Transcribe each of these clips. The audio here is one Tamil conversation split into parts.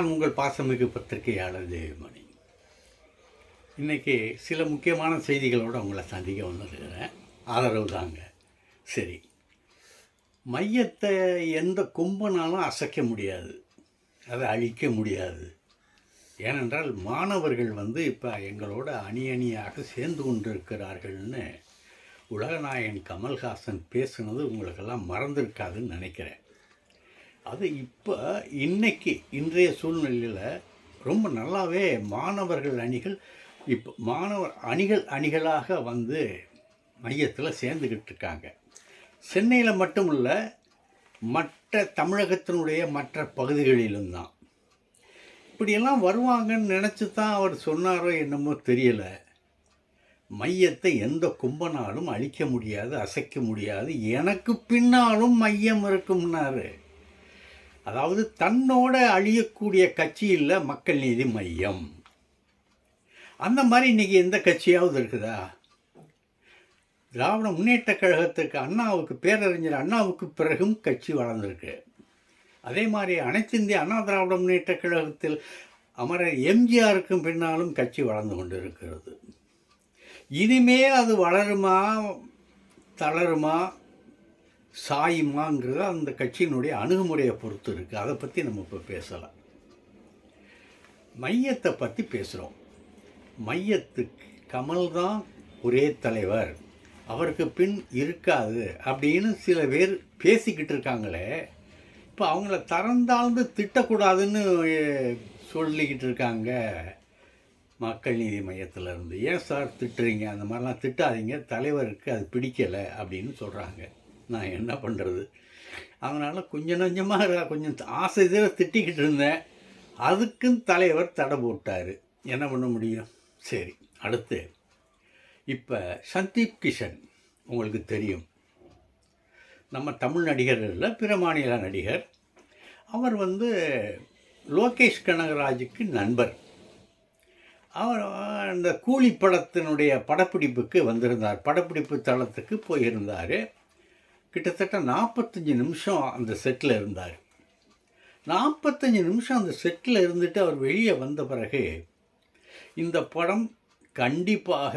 நான் உங்கள் பாசமிகு பத்திரிகையாளர் தேவிமணி இன்றைக்கி சில முக்கியமான செய்திகளோடு உங்களை சந்திக்க வந்துருக்கிறேன். ஆதரவு தாங்க. சரி. மையத்தை எந்த கும்பனாலும் அசைக்க முடியாது. அதை அழிக்க முடியாது. ஏனென்றால் மாணவர்கள் வந்து இப்போ எங்களோட அணி அணியாக சேர்ந்து கொண்டிருக்கிறார்கள்னு உலகநாயகன் கமல்ஹாசன் பேசுனது உங்களுக்கெல்லாம் மறந்துருக்காதுன்னு நினைக்கிறேன். அது இப்போ இன்னைக்கு இன்றைய சூழ்நிலையில் ரொம்ப நல்லாவே மாணவர்கள் அணிகள் இப்போ மாணவர் அணிகள் அணிகளாக வந்து மையத்தில் சேர்ந்துக்கிட்டு இருக்காங்க சென்னையில் மட்டும் இல்லை மற்ற தமிழகத்தினுடைய மற்ற பகுதிகளிலும் தான். இப்படியெல்லாம் வருவாங்கன்னு நினச்சி தான் அவர் சொன்னாரோ என்னமோ தெரியலை. மையத்தை எந்த கும்பனாலும் அழிக்க முடியாது அசைக்க முடியாது. எனக்கு பின்னாலும் மையம் இருக்கும்னாரு. அதாவது தன்னோட அழியக்கூடிய கட்சியில் மக்கள் நீதி மையம். அந்த மாதிரி இன்னைக்கு எந்த கட்சியாவது இருக்குதா? திராவிட முன்னேற்ற கழகத்துக்கு அண்ணாவுக்கு பேரறிஞர் அண்ணாவுக்கு பிறகும் கட்சி வளர்ந்துருக்கு. அதே மாதிரி அனைத்து இந்திய அண்ணா திராவிட முன்னேற்ற கழகத்தில் அமரர் எம்ஜிஆருக்கும் பின்னாலும் கட்சி வளர்ந்து கொண்டிருக்கிறது. இனிமேல் அது வளருமா தளருமா? சாயுமாங்கிறது அந்த கட்சியினுடைய அணுகுமுறையை பொறுத்து இருக்குது அதை பற்றி நம்ம இப்போ பேசலாம். மையத்தை பற்றி பேசுகிறோம் மையத்துக்கு கமல் தான் ஒரே தலைவர். அவருக்கு பின் இருக்காது அப்படின்னு சில பேர் பேசிக்கிட்டு இருக்காங்களே. இப்போ அவங்கள தரந்தாழ்ந்து திட்டக்கூடாதுன்னு சொல்லிக்கிட்டு இருக்காங்க மக்கள் நீதி மையத்தில் இருந்து ஏன் சார் திட்டுறீங்க? அந்த மாதிரிலாம் திட்டாதீங்க. தலைவருக்கு அது பிடிக்கலை அப்படின்னு சொல்கிறாங்க நான் என்ன பண்ணுறது அதனால் கொஞ்சம் நஞ்சமாக கொஞ்சம் ஆசை இதில் திட்டிக்கிட்டு இருந்தேன். அதுக்கும் தலைவர் தடை போட்டார். என்ன பண்ண முடியும்? சரி அடுத்து. இப்போ சந்தீப் கிஷன் உங்களுக்கு தெரியும். நம்ம தமிழ் நடிகர் இல்லை பிற மாநில நடிகர். அவர் வந்து லோகேஷ் கனகராஜுக்கு நண்பர். அவர் அந்த கூலி படத்தினுடைய படப்பிடிப்புக்கு வந்திருந்தார். படப்பிடிப்பு தளத்துக்கு போயிருந்தார். கிட்டத்தட்ட நாற்பத்தஞ்சு நிமிஷம் அந்த செட்டில் இருந்தார். நாற்பத்தஞ்சு நிமிஷம் அந்த செட்டில் இருந்துட்டு அவர் வெளியே வந்த பிறகு இந்த படம் கண்டிப்பாக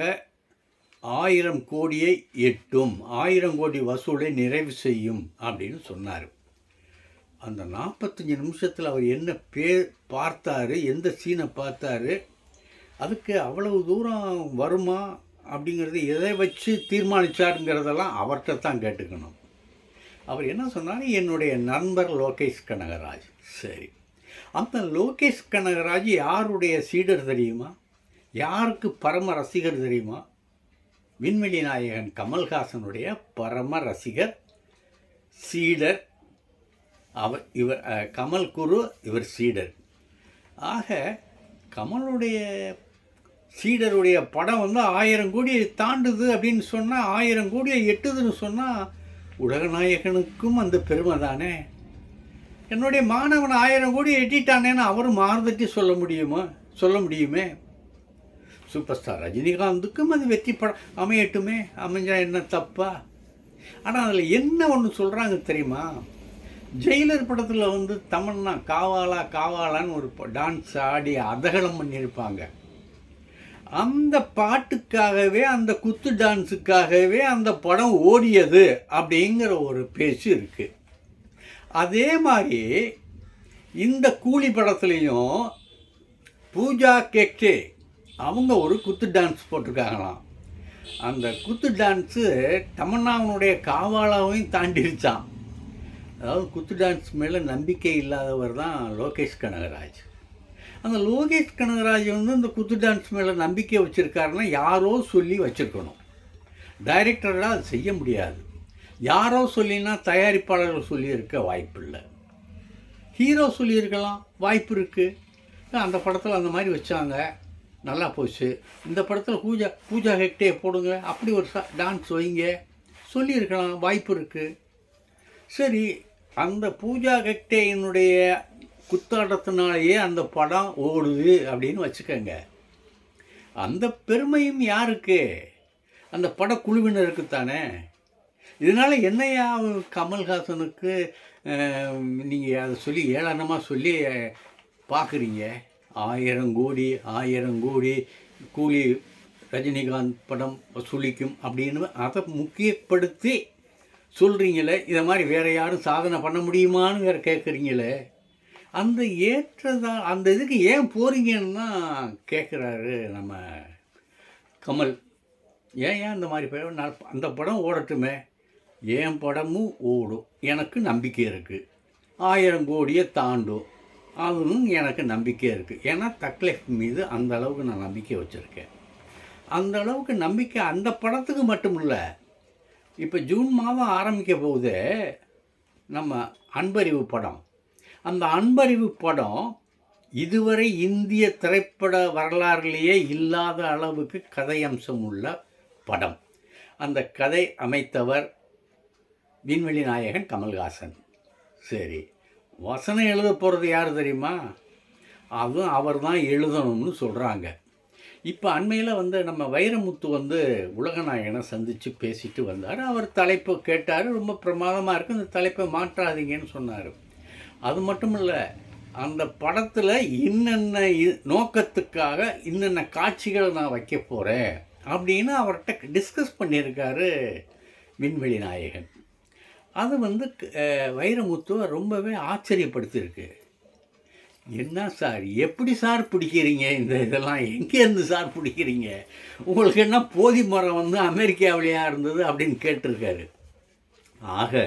ஆயிரம் கோடியை எட்டும் ஆயிரம் கோடி வசூலை நிறைவு செய்யும் அப்படின்னு சொன்னார். அந்த நாற்பத்தஞ்சு நிமிஷத்தில் அவர் என்ன பே பார்த்தாரு எந்த சீனை பார்த்தாரு அதுக்கு அவ்வளவு தூரம் வருமா அப்படிங்கிறது எதை வச்சு தீர்மானித்தாருங்கிறதெல்லாம் அவர்கிட்ட தான் கேட்டுக்கணும். அவர் என்ன சொன்னார்? என்னுடைய நண்பர் லோகேஷ் கனகராஜ். சரி. அந்த லோகேஷ் கனகராஜ் யாருடைய சீடர் தெரியுமா? யாருக்கு பரம ரசிகர் தெரியுமா? விண்வெளி நாயகன் கமல்ஹாசனுடைய பரம ரசிகர் சீடர் அவர் இவர் கமல் குரு இவர் சீடர். ஆக கமலுடைய சீடருடைய படம் வந்து ஆயிரம் கோடியை தாண்டுது அப்படின்னு சொன்னால் ஆயிரம் கோடியை எட்டுதுன்னு சொன்னால் உலகநாயகனுக்கும் அந்த பெருமை தானே? என்னுடைய மாணவன் ஆயிரம் கோடி எட்டிட்டானேன்னு அவரும் மாறுதட்டி சொல்ல முடியுமா? சொல்ல முடியுமே? சூப்பர் ஸ்டார் ரஜினிகாந்துக்கும் அது வெற்றி படம் அமையட்டுமே? அமைஞ்சா என்ன தப்பா? ஆனால் அதில் என்ன ஒன்று சொல்கிறாங்க தெரியுமா? ஜெயிலர் படத்தில் வந்து தமன்னா காவாலா காவாலான்னு ஒரு டான்ஸ் ஆடி அதகலம் பண்ணியிருப்பாங்க. அந்த பாட்டுக்காகவே அந்த குத்து டான்ஸுக்காகவே அந்த படம் ஓடியது அப்படிங்கிற ஒரு பேச்சு இருக்குது அதே மாதிரி இந்த கூலி படத்துலேயும் பூஜா கெக்டே அவங்க ஒரு குத்து டான்ஸ் போட்டிருக்காங்களாம். அந்த குத்து டான்ஸு தமன்னாவனுடைய காவாலாவையும் தாண்டிருச்சான் அதாவது குத்து டான்ஸ் மேலே நம்பிக்கை இல்லாதவர் தான் லோகேஷ் கனகராஜ். அந்த லோகேஷ் கனகராஜ் வந்து இந்த குத்து டான்ஸ் மேலே நம்பிக்கை வச்சுருக்காருன்னா யாரோ சொல்லி வச்சுருக்கணும். டைரக்டரெலாம் அது செய்ய முடியாது. யாரோ சொல்லினா தயாரிப்பாளர்கள் சொல்லியிருக்க வாய்ப்பில்லை. ஹீரோ சொல்லியிருக்கலாம் வாய்ப்பு இருக்குது அந்த படத்தில் அந்த மாதிரி வச்சாங்க. நல்லா போச்சு. இந்த படத்தில் பூஜா பூஜா ஹெக்டே போடுங்க அப்படி ஒரு டான்ஸ் வைங்க. சொல்லியிருக்கலாம் வாய்ப்பு இருக்குது சரி அந்த பூஜா ஹெக்டேயினுடைய குத்தாட்டத்தினாலேயே அந்த படம் ஓடுது அப்படின்னு வச்சுக்கோங்க. அந்த பெருமையும் யாருக்கு? அந்த படக்குழுவினருக்கு தானே. இதனால் என்னையா கமல்ஹாசனுக்கு நீங்கள் அதை சொல்லி ஏளனமாக சொல்லி பார்க்குறீங்க? ஆயிரம் கோடி ஆயிரம் கோடி கூலி ரஜினிகாந்த் படம் வசூலிக்கும் அப்படின்னு அதை முக்கியப்படுத்தி சொல்கிறீங்களே இதை மாதிரி வேறு யாரும் சாதனை பண்ண முடியுமான்னு வேறு கேட்குறீங்களே அந்த ஏற்றதா அந்த இதுக்கு ஏன் போகிறீங்கன்னு தான் கேட்குறாரு நம்ம கமல். ஏன் ஏன் இந்த மாதிரி படம் நான் அந்த படம் ஓடட்டுமே? என் படமும் ஓடும். எனக்கு நம்பிக்கை இருக்குது ஆயிரம் கோடியை தாண்டும். அதுவும் எனக்கு நம்பிக்கை இருக்குது ஏன்னா தக்லைஃப் மீது அந்த அளவுக்கு நான் நம்பிக்கை வச்சுருக்கேன். அந்த அளவுக்கு நம்பிக்கை அந்த படத்துக்கு மட்டும் இல்லை இப்போ ஜூன் மாதம் ஆரம்பிக்க போகுது நம்ம அன்பறிவு படம். அந்த அன்பறிவு படம் இதுவரை இந்திய திரைப்பட வரலாறுலேயே இல்லாத அளவுக்கு கதை அம்சம் உள்ள படம். அந்த கதை அமைத்தவர் விண்வெளி நாயகன் கமல்ஹாசன். சரி வசனம் எழுத போகிறது யார் தெரியுமா? அதுவும் அவர் தான் எழுதணும்னு சொல்கிறாங்க இப்போ அண்மையில் வந்து நம்ம வைரமுத்து வந்து உலகநாயகனை சந்தித்து பேசிட்டு வந்தார். அவர் தலைப்பை கேட்டார் ரொம்ப பிரமாதமாக இருக்குது அந்த தலைப்பை மாற்றாதீங்கன்னு சொன்னார். அது மட்டும் இல்லை அந்த படத்தில் இன்னென்ன நோக்கத்துக்காக இன்னென்ன காட்சிகளை நான் வைக்க போகிறேன் அப்படின்னு அவர்கிட்ட டிஸ்கஸ் பண்ணியிருக்காரு விண்வெளி நாயகன். அது வந்து வைரமுத்துவை ரொம்பவே ஆச்சரியப்படுத்தியிருக்கு. என்ன சார் எப்படி சார் பிடிக்கிறீங்க இந்த இதெல்லாம்? எங்கேருந்து சார் பிடிக்கிறீங்க? உங்களுக்கு என்ன போதி மரம் வந்து அமெரிக்காவிலையாக இருந்தது அப்படின்னு கேட்டிருக்காரு. ஆக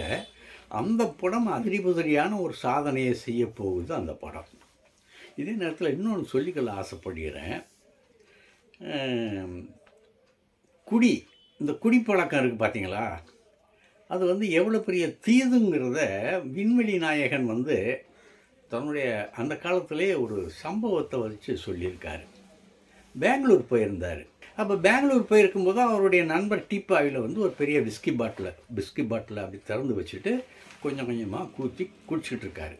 அந்த படம் அதிரிபுதிரியான ஒரு சாதனையை செய்ய போகுது அந்த படம். இதே நேரத்தில் இன்னொன்று சொல்லிக்கொள்ள ஆசைப்படுகிறேன். குடி இந்த குடிப்பழக்கம் இருக்குது பார்த்தீங்களா அது வந்து எவ்வளோ பெரிய தீதுங்கிறத விண்வெளி நாயகன் வந்து தன்னுடைய அந்த காலத்திலே ஒரு சம்பவத்தை வச்சு சொல்லியிருக்காரு. பெங்களூர் போயிருந்தார். அப்போ பெங்களூர் போயிருக்கும்போது அவருடைய நண்பர் டீப்பாயில் வந்து ஒரு பெரிய விஸ்கி பாட்டில் விஸ்கி பாட்டில் அப்படி திறந்து வச்சுட்டு கொஞ்சம் கொஞ்சமாக கூத்தி குடிச்சிக்கிட்டு இருக்காரு.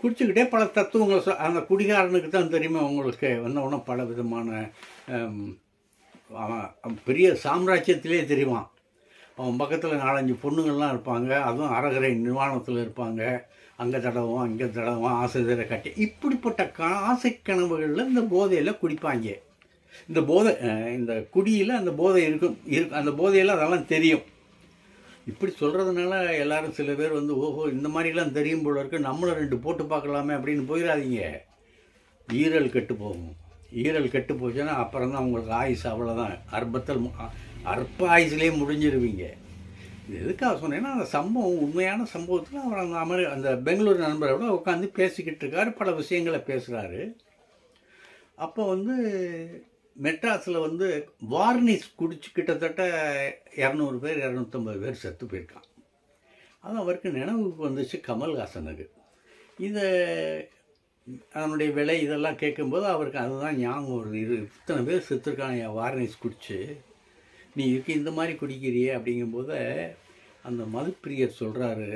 குடிச்சுக்கிட்டே பல தத்துவங்களை சொ அந்த குடிகாரனுக்கு தான் தெரியுமா உங்களுக்கு வந்தவொடனே பல விதமான பெரிய சாம்ராஜ்யத்திலே தெரியுவான் அவன் பக்கத்தில் நாலஞ்சு பொண்ணுங்கள்லாம் இருப்பாங்க அதுவும் அரகரை நிர்வாணத்தில் இருப்பாங்க. அங்கே தடவும் இங்கே தடவும் ஆசை தர கட்டி இப்படிப்பட்ட கா ஆசை கனவுகளில் இந்த போதையில் குடிப்பாங்க. இந்த போதை இந்த குடியில் அந்த போதை இருக்கும். இருக்கு அந்த போதையெல்லாம் அதெல்லாம் தெரியும். இப்படி சொல்கிறதுனால எல்லாரும் சில பேர் வந்து ஓஹோ இந்த மாதிரிலாம் தெரியும் போல இருக்கு. நம்மளும் ரெண்டு போட்டு பார்க்கலாமே அப்படின்னு போயிடாதீங்க ஈரல் கெட்டு போகும். ஈரல் கெட்டு போச்சுன்னா அப்புறம் தான் உங்களுக்கு ஆயுஸ் அவ்வளோதான் அற்பத்தில் மு- அற்ப ஆயுஸ்லேயே முடிஞ்சிருவீங்க. இது எதுக்காக சொன்னேன்னா அந்த சம்பவம் உண்மையான சம்பவத்தில் அவர் அந்த அமர் அந்த பெங்களூர் நண்பரோட உட்காந்து பேசிக்கிட்டு இருக்காரு. பல விஷயங்களை பேசுகிறாரு அப்போ வந்து மெட்ராஸில் வந்து வார்னிஸ் குடிச்சு கிட்டத்தட்ட இரநூறு பேர் இரநூத்தம்பது பேர் செத்து போயிருக்கான் அது அவருக்கு நினைவுக்கு வந்துச்சு கமல்ஹாசனுக்கு இதை அதனுடைய விலை இதெல்லாம் கேட்கும்போது அவருக்கு அதுதான் ஞாபகம் வருது. இது இத்தனை பேர் செத்துருக்கான் என் வார்னிஷ் குடிச்சு. நீ இருக்கு இந்த மாதிரி குடிக்கிறியே அப்படிங்கும்போது அந்த மதுப்பிரியர் சொல்கிறாரு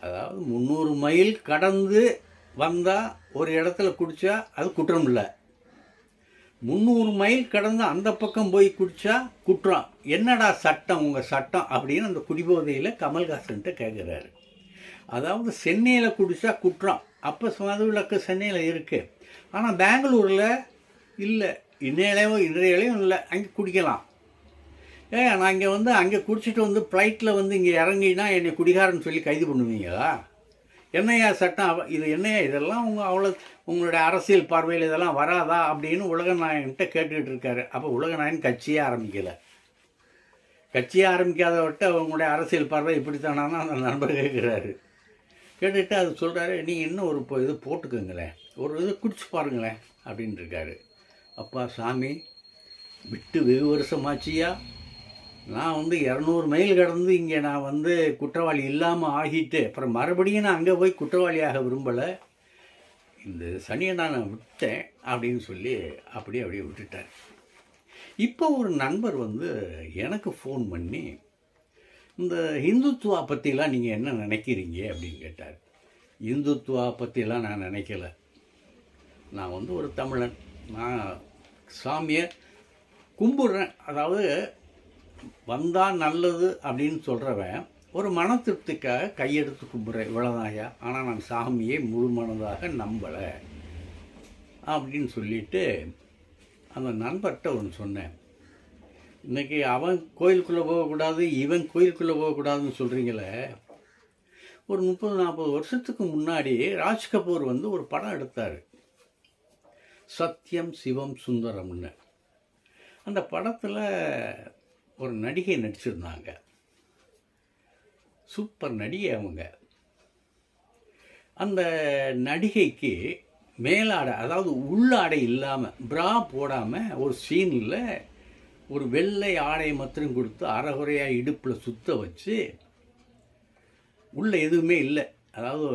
அதாவது முந்நூறு மைல் கடந்து வந்தால் ஒரு இடத்துல குடித்தா அது குற்றம் இல்லை. முந்நூறு மைல் கடந்து அந்த பக்கம் போய் குடித்தா குற்றம் என்னடா சட்டம் உங்கள் சட்டம் அப்படின்னு அந்த குடிபோதையில் கமல்ஹாசன்ட்ட கேட்குறாரு அதாவது சென்னையில் குடித்தா குற்றம் அப்போ மதுவிளக்கு சென்னையில் இருக்குது ஆனால் பெங்களூரில் இல்லை. இன்னையிலையும் இன்றையிலையும் இல்லை. அங்கே குடிக்கலாம். ஏ நான் இங்கே வந்து அங்கே குடிச்சிட்டு வந்து ஃப்ளைட்டில் வந்து இங்கே இறங்கினா என்னை குடிகாரன்னு சொல்லி கைது பண்ணுவீங்களா? என்னையா சட்டம்? அவ- இது என்னையா இதெல்லாம் அவங்க அவ்வளோ உங்களுடைய அரசியல் பார்வையில் இதெல்லாம் வராதா அப்படின்னு உலகநாயகன்கிட்ட கேட்டுக்கிட்டு இருக்காரு. அப்போ உலகநாயகன் கட்சியே ஆரம்பிக்கலை. கட்சியே ஆரம்பிக்காதவர்கிட்ட உங்களுடைய அரசியல் பார்வை இப்படித்தானான்னு அந்த நண்பர் கேட்குறாரு கேட்டுட்டு அது சொல்கிறாரு நீங்கள் இன்னும் ஒரு இது போட்டுக்கோங்களேன். ஒரு இது குடிச்சு பாருங்களேன் அப்படின்னு இருக்காரு. அப்பா சாமி விட்டு வெகு வருஷமாச்சியா? நான் வந்து இரநூறு மைல் கடந்து இங்கே நான் வந்து குற்றவாளி இல்லாமல் ஆகிட்டு அப்புறம் மறுபடியும் நான் அங்கே போய் குற்றவாளியாக விரும்பலை. இந்த சனியை நான் விட்டேன் அப்படின்னு சொல்லி அப்படியே அப்படியே விட்டுட்டார். இப்போ ஒரு நண்பர் வந்து எனக்கு ஃபோன் பண்ணி இந்த இந்துத்துவா பற்றிலாம் நீங்கள் என்ன நினைக்கிறீங்க? அப்படின்னு கேட்டார். இந்துத்துவா பற்றிலாம் நான் நினைக்கல. நான் வந்து ஒரு தமிழன். நான் சாமியை கும்பிட்றேன். அதாவது வந்தால் நல்லது அப்படின்னு சொல்கிறவன் ஒரு மன திருப்திக்காக கையெடுத்து கும்பிட்றேன் இவ்வளோதாயா ஆனால் நான் சாமியை முழு மனதாக நம்பலை. அப்படின்னு சொல்லிட்டு அந்த நண்பர்கிட்ட ஒன்று சொன்னேன். இன்னைக்கு அவன் கோயிலுக்குள்ளே போகக்கூடாது இவன் கோயிலுக்குள்ளே போகக்கூடாதுன்னு சொல்கிறீங்களே ஒரு முப்பது நாற்பது வருஷத்துக்கு முன்னாடி ராஜ் கபூர் வந்து ஒரு படம் எடுத்தார். சத்யம் சிவம் சுந்தரம்னு அந்த படத்தில் ஒரு நடிகை நடிச்சிருந்தாங்க. சூப்பர் நடிகை அவங்க. அந்த நடிகைக்கு மேலாடை அதாவது உள்ளாடை இல்லாமல் பிரா போடாமல் ஒரு சீனில் ஒரு வெள்ளை ஆடை மாத்திரம் கொடுத்து அறகுறையாக இடுப்பில் சுத்த வச்சு உள்ளே எதுவுமே இல்லை. அதாவது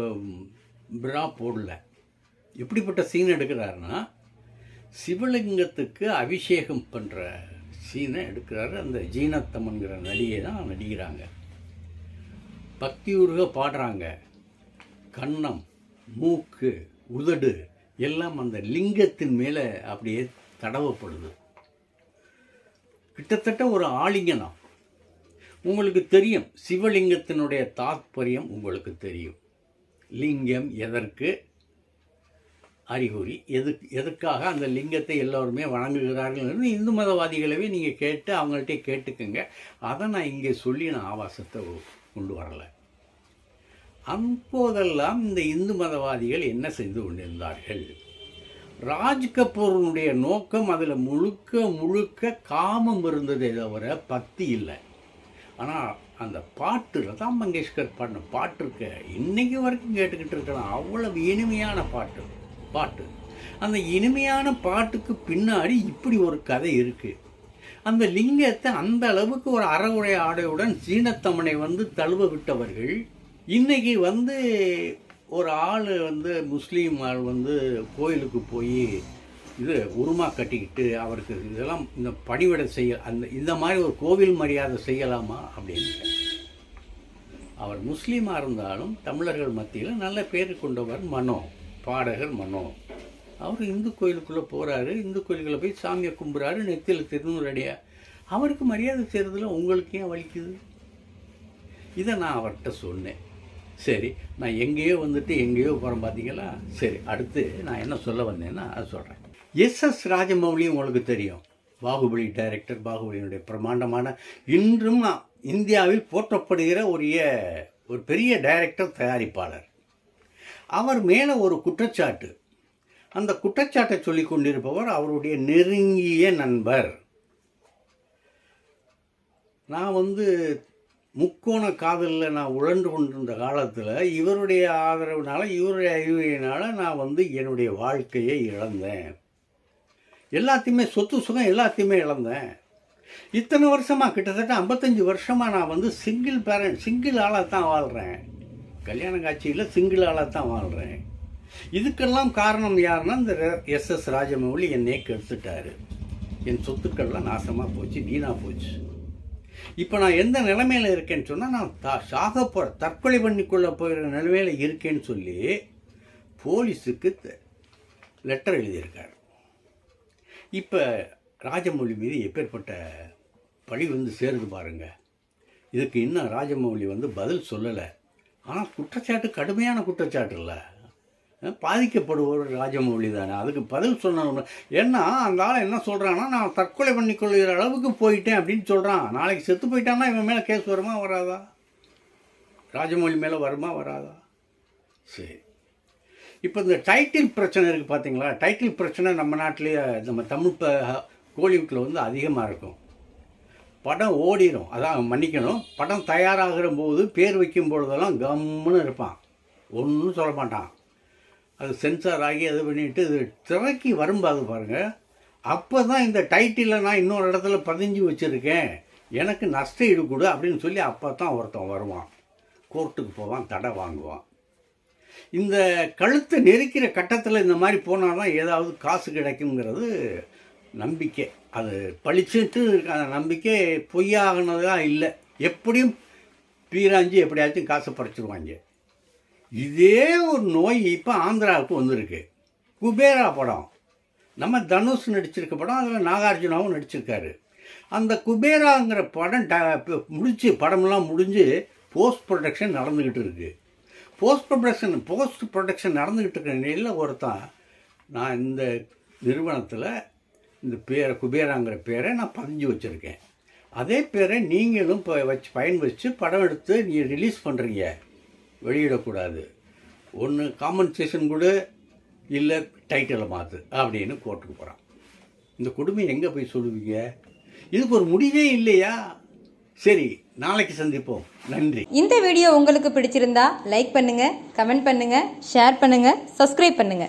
பிரா போடல. எப்படிப்பட்ட சீன் எடுக்கிறாருன்னா சிவலிங்கத்துக்கு அபிஷேகம் பண்ணுற சீனை எடுக்கிறாரு. அந்த ஜீனத்தம்மன்கிற நடிகை தான் நடிக்கிறாங்க. பக்தியுருக பாடுறாங்க. கன்னம் மூக்கு உதடு எல்லாம் அந்த லிங்கத்தின் மேலே அப்படியே தடவப்படுது. கிட்டத்தட்ட ஒரு ஆலிங்கனம் உங்களுக்கு தெரியும் சிவலிங்கத்தினுடைய தாத்பரியம் உங்களுக்கு தெரியும். லிங்கம் எதற்கு? அறிகுறி. எது எதுக்காக அந்த லிங்கத்தை எல்லோருமே வணங்குகிறார்கள் இந்து மதவாதிகளவே நீங்கள் கேட்டு அவங்கள்ட்ட கேட்டுக்கோங்க. அதை நான் இங்கே சொல்லி நான் ஆபாசத்தை கொண்டு வரலை. அப்போதெல்லாம் இந்த இந்து மதவாதிகள் என்ன செய்து கொண்டிருந்தார்கள்? ராஜ் கபூரனுடைய நோக்கம் அதில் முழுக்க முழுக்க காமம் இருந்ததே தவிர பக்தி இல்லை. ஆனால் அந்த பாட்டு லதா மங்கேஷ்கர் பாடின பாட்டு இருக்க இன்னைக்கு வரைக்கும் கேட்டுக்கிட்டு இருக்கலாம் அவ்வளவு இனிமையான பாட்டு பாட்டு. அந்த இனிமையான பாட்டுக்கு பின்னாடி இப்படி ஒரு கதை இருக்குது அந்த லிங்கத்தை அந்த அளவுக்கு ஒரு அறவுரை ஆடையுடன் சீனத்தமனை வந்து தழுவ விட்டவர்கள் இன்னைக்கு வந்து ஒரு ஆள் வந்து முஸ்லீம் ஆள் வந்து கோயிலுக்கு போய் இது உருமா கட்டிக்கிட்டு அவருக்கு இதெல்லாம் இந்த பணிவிடை செய்ய அந்த இந்த மாதிரி ஒரு கோவில் மரியாதை செய்யலாமா அப்படின்னு அவர் முஸ்லீமாக இருந்தாலும் தமிழர்கள் மத்தியில் நல்ல பேர் கொண்டவர் மனோ பாடகர் மனோ. அவர் இந்து கோயிலுக்குள்ளே போகிறாரு இந்து கோயிலுக்குள்ளே போய் சாமியை கும்பிட்றாரு நெத்தியில் திருநூறடியா அவருக்கு மரியாதை செய்கிறதுல உங்களுக்கு ஏன் வலிக்குது இதை நான் அவர்கிட்ட சொன்னேன். சரி நான் எங்கேயோ வந்துட்டு எங்கேயோ போகிறேன் பார்த்தீங்களா சரி அடுத்து நான் என்ன சொல்ல வந்தேன்னா அது சொல்கிறேன் எஸ் எஸ் ராஜமௌலி உங்களுக்கு தெரியும். பாகுபலி டைரக்டர் பாகுபலியினுடைய பிரமாண்டமான இன்றும் இந்தியாவில் போற்றப்படுகிற ஒரு ஒரு பெரிய டைரக்டர் தயாரிப்பாளர். அவர் மேலே ஒரு குற்றச்சாட்டு. அந்த குற்றச்சாட்டை சொல்லி கொண்டிருப்பவர் அவருடைய நெருங்கிய நண்பர். நான் வந்து முக்கோண காதலில் நான் உழன்று கொண்டிருந்த காலத்தில் இவருடைய ஆதரவுனால இவருடைய அறிவுரையினால் நான் வந்து என்னுடைய வாழ்க்கையை இழந்தேன். எல்லாத்தையுமே சொத்து சுகம் எல்லாத்தையுமே இழந்தேன். இத்தனை வருஷமாக கிட்டத்தட்ட ஐம்பத்தஞ்சு வருஷமாக நான் வந்து சிங்கிள் பேரண்ட் சிங்கிள் ஆளாக தான் வாழ்கிறேன் கல்யாண காட்சியில் சிங்கிள் ஆளாக தான் வாழ்கிறேன் இதுக்கெல்லாம் காரணம் யாருன்னா இந்த எஸ் எஸ் ராஜமௌலி என்னை கெடுத்துட்டாரு. என் சொத்துக்கள்லாம் நாசமாக போச்சு வீணாக போச்சு. இப்போ நான் எந்த நிலைமையில் இருக்கேன்னு சொன்னால் நான் தா சாக போகிற தற்கொலை பண்ணிக்கொள்ள போகிற நிலைமையில் இருக்கேன்னு சொல்லி போலீஸுக்கு லெட்டர் எழுதியிருக்கார். இப்போ ராஜமௌலி மீது எப்பேற்பட்ட பழி வந்து சேருது பாருங்க. இதுக்கு இன்னும் ராஜமௌலி வந்து பதில் சொல்லலை. ஆனால் குற்றச்சாட்டு கடுமையான குற்றச்சாட்டு இல்லை. பாதிக்கப்படுபவர் ராஜமௌழி தானே. அதுக்கு பதில் சொன்ன ஏன்னா அந்த ஆள் என்ன சொல்கிறான்னா நான் தற்கொலை பண்ணிக்கொள்கிற அளவுக்கு போயிட்டேன் அப்படின்னு சொல்கிறான் நாளைக்கு செத்து போயிட்டான்னா இவன் மேலே கேஸ் வருமா வராதா? ராஜமௌலி மேலே வருமா வராதா? சரி. இப்போ இந்த டைட்டில் பிரச்சனை இருக்குது பார்த்தீங்களா டைட்டில் பிரச்சனை நம்ம நாட்டிலேயே நம்ம தமிழ் கோலிவுட்டில் வந்து அதிகமாக இருக்கும். படம் ஓடிடும் அதான் மன்னிக்கணும். படம் தயாராகிற போது பேர் வைக்கும் பொழுதெல்லாம் கம்முன்னு இருப்பான். ஒன்றும் சொல்ல மாட்டான். அது சென்சார் ஆகி அது பண்ணிட்டு இது திரைக்கு வரும்பாது பாருங்கள் அப்போ தான் இந்த டைட்டிலை நான் இன்னொரு இடத்துல பதிஞ்சு வச்சுருக்கேன். எனக்கு நஷ்ட ஈடு கொடு அப்படின்னு சொல்லி அப்போ தான் ஒருத்தன் வருவான். கோர்ட்டுக்கு போவான் தடை வாங்குவான். இந்த கழுத்தை நெருக்கிற கட்டத்தில் இந்த மாதிரி போனால் தான் ஏதாவது காசு கிடைக்குங்கிறது நம்பிக்கை. அது பளிச்சுட்டு இருக்க அந்த நம்பிக்கை பொய்யாகினதாக இல்லை. எப்படியும் பீராஞ்சி எப்படியாச்சும் காசை பறிச்சிருவாங்க. இதே ஒரு நோய் இப்போ ஆந்திராவுக்கு வந்திருக்கு. குபேரா படம். நம்ம தனுஷ் நடிச்சிருக்க படம் அதில் நாகார்ஜுனாவும் நடிச்சிருக்காரு. அந்த குபேராங்கிற படம் ட இப்ப முடிச்சு படமெல்லாம் முடிஞ்சு போஸ்ட் ப்ரொடக்ஷன் நடந்துக்கிட்டு இருக்கு. போஸ்ட் ப்ரொடக்ஷன் போஸ்ட் ப்ரொடக்ஷன் நடந்துக்கிட்டு இருக்கிற நிலையில் ஒருத்தன் நான் இந்த நிறுவனத்தில் இந்த பேரை குபேராங்கிற பேரை நான் பதிஞ்சு வச்சுருக்கேன். அதே பேரை நீங்களும் இப்போ வச்சு பயன் வச்சு படம் எடுத்து நீங்கள் ரிலீஸ் பண்ணுறீங்க வெளியிடக்கூடாது. ஒன்று காம்பன்சேஷன் கூட இல்லை டைட்டிலை மாற்று அப்படின்னு கோர்ட்டுக்கு போகிறான் இந்த கொடுமை எங்கே போய் சொல்லுவீங்க? இதுக்கு ஒரு முடிவே இல்லையா? சரி நாளைக்கு சந்திப்போம். நன்றி. இந்த வீடியோ உங்களுக்கு பிடிச்சிருந்தா லைக் பண்ணுங்க கமெண்ட் பண்ணுங்க ஷேர் பண்ணுங்க சப்ஸ்கிரைப் பண்ணுங்க.